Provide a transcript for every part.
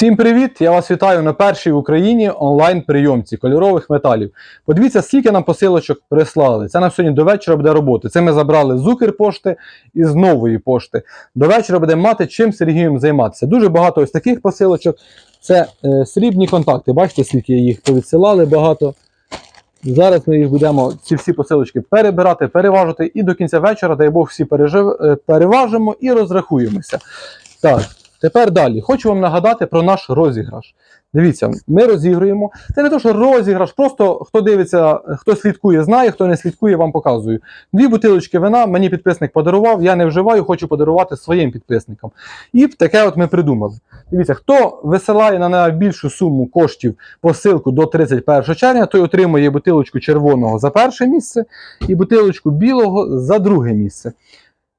Всім привіт! Я вас вітаю на першій в Україні онлайн-прийомці кольорових металів. Подивіться, скільки нам посилочок прислали. Це нам сьогодні до вечора буде роботи. Це ми забрали з Укрпошти і з нової пошти. До вечора будемо мати чим Сергієм займатися. Дуже багато ось таких посилочок. Це е, срібні контакти. Бачите, скільки їх повідсилали багато. Зараз ми їх будемо ці всі посилочки перебирати, переважити і до кінця вечора, дай Бог, всі пережив, е, переважимо і розрахуємося. Так, тепер далі. Хочу вам нагадати про наш розіграш. Дивіться, ми розігруємо. Це не то, що розіграш, просто хто дивиться, хто слідкує, знає, хто не слідкує, вам показую. Дві бутилочки вина мені підписник подарував, я не вживаю, хочу подарувати своїм підписникам. І таке от ми придумали. Дивіться, хто висилає на найбільшу суму коштів посилку до 31 червня, той отримує бутилочку червоного за перше місце і бутилочку білого за друге місце.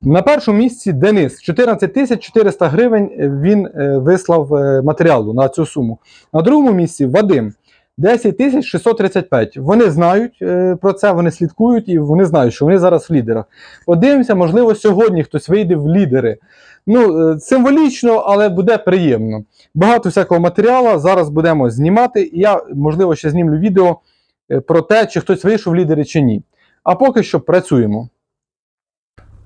На першому місці Денис 14 тисяч 400 гривень він е, вислав е, матеріалу на цю суму. На другому місці Вадим 10 тисяч 635. Вони знають е, про це, вони слідкують і вони знають, що вони зараз в лідерах. Подивимося, можливо, сьогодні хтось вийде в лідери. Ну, символічно, але буде приємно. Багато всякого матеріалу зараз будемо знімати, я, можливо, ще знімлю відео про те, чи хтось вийшов в лідери чи ні. А поки що працюємо.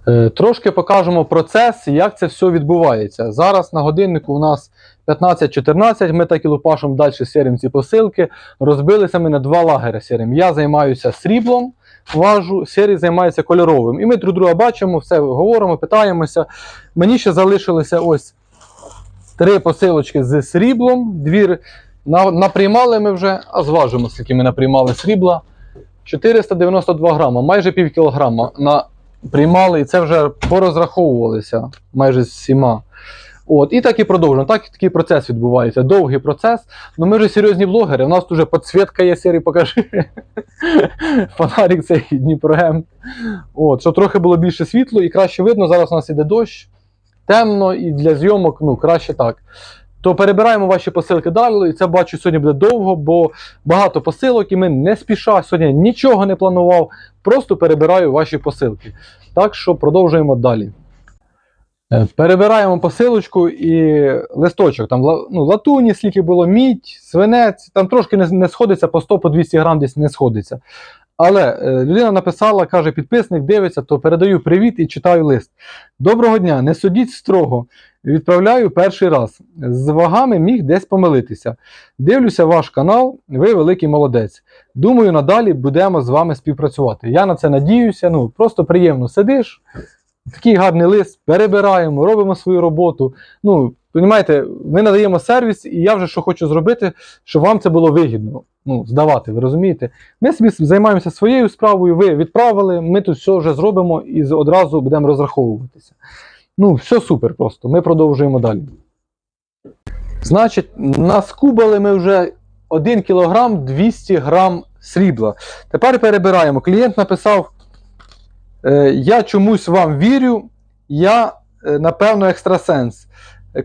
Е, Трошки покажемо процес, як це все відбувається. Зараз на годиннику у нас 15-14, ми так і лупашимо далі сірим ці посилки. Розбилися ми на два лагери сірим. Я займаюся сріблом, важу, сірий займається кольоровим. І ми друг друга бачимо, все говоримо, питаємося. Мені ще залишилося ось три посилочки з сріблом. Дві на, наприймали ми вже, а зважимо, скільки ми наприймали срібла. 492 грама, майже пів кілограма на приймали, і це вже порозраховувалися майже з всіма. От, і так і продовжуємо. Так такий процес відбувається. Довгий процес. Ну ми вже серйозні блогери. У нас тут вже підсвітка є сірий, покажи. Фонарик цей Дніпром. От, щоб трохи було більше світло і краще видно. Зараз у нас іде дощ, темно, і для зйомок ну, краще так. То перебираємо ваші посилки далі, і це бачу сьогодні буде довго, бо багато посилок, і ми не спіша. Сьогодні нічого не планував, просто перебираю ваші посилки. Так що продовжуємо далі. Е, Перебираємо посилочку і листочок. Там ну, латуні, скільки було, мідь, свинець, там трошки не, не сходиться, по 100 по 200 грам десь не сходиться. Але е, людина написала, каже, підписник дивиться, то передаю привіт і читаю лист. Доброго дня, не судіть строго. Відправляю перший раз. З вагами міг десь помилитися. Дивлюся ваш канал, ви великий молодець. Думаю, надалі будемо з вами співпрацювати. Я на це надіюся. Ну, просто приємно сидиш. Такий гарний лист, перебираємо, робимо свою роботу. Ну, розумієте, ми надаємо сервіс, і я вже що хочу зробити, щоб вам це було вигідно. Ну, здавати, ви розумієте? Ми собі займаємося своєю справою, ви відправили, ми тут все вже зробимо і одразу будемо розраховуватися. Ну, все супер просто. Ми продовжуємо далі. Значить, наскубали ми вже 1 кг 200 грам срібла. Тепер перебираємо. Клієнт написав: е, Я чомусь вам вірю, я, е, напевно, екстрасенс.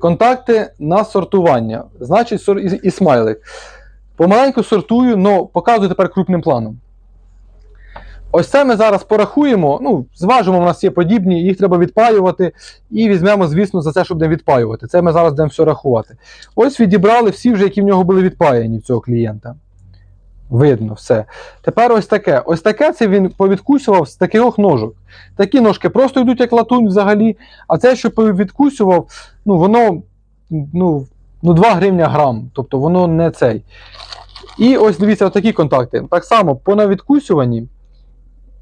Контакти на сортування. Значить, і смайлик. Помаленьку сортую, але показую тепер крупним планом. Ось це ми зараз порахуємо. Ну, зважимо, у нас є подібні, їх треба відпаювати. І візьмемо, звісно, за це, щоб не відпаювати. Це ми зараз будемо все рахувати. Ось відібрали всі вже, які в нього були відпаяні в цього клієнта. Видно все. Тепер ось таке. Ось таке це він повідкусював з таких ножок. Такі ножки просто йдуть як латунь взагалі. А це, що повідкусював, ну воно ну, ну 2 гривня грам. Тобто воно не цей. І ось дивіться, такі контакти. Так само по навідкусюванні,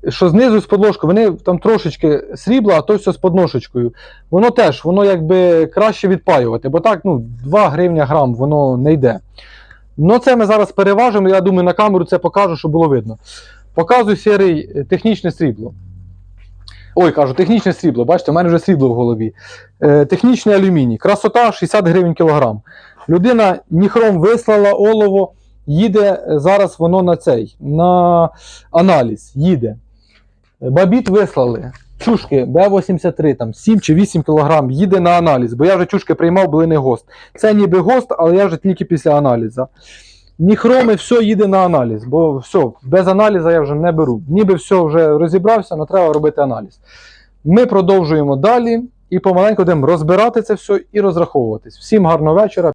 що знизу з подложкою, вони там трошечки срібла, а то все з подножечкою. Воно теж, воно якби краще відпаювати, бо так, ну, 2 гривня грам, воно не йде. Ну, це ми зараз переважимо, я думаю, на камеру це покажу, щоб було видно. Показую серий е, технічне срібло. Ой, кажу, технічне срібло. Бачите, у мене вже срібло в голові. Е, технічний алюміній. Красота 60 гривень кілограм. Людина ніхром вислала олово, їде е, зараз воно на цей, на аналіз. Їде. Бабіт вислали. Чушки Б-83, там 7 чи 8 кг їде на аналіз, бо я вже чушки приймав, були не ГОСТ. Це ніби ГОСТ, але я вже тільки після аналізу. Ніхроми, все їде на аналіз, бо все, без аналізу я вже не беру. Ніби все вже розібрався, але треба робити аналіз. Ми продовжуємо далі і помаленьку будемо розбирати це все і розраховуватись. Всім гарного вечора.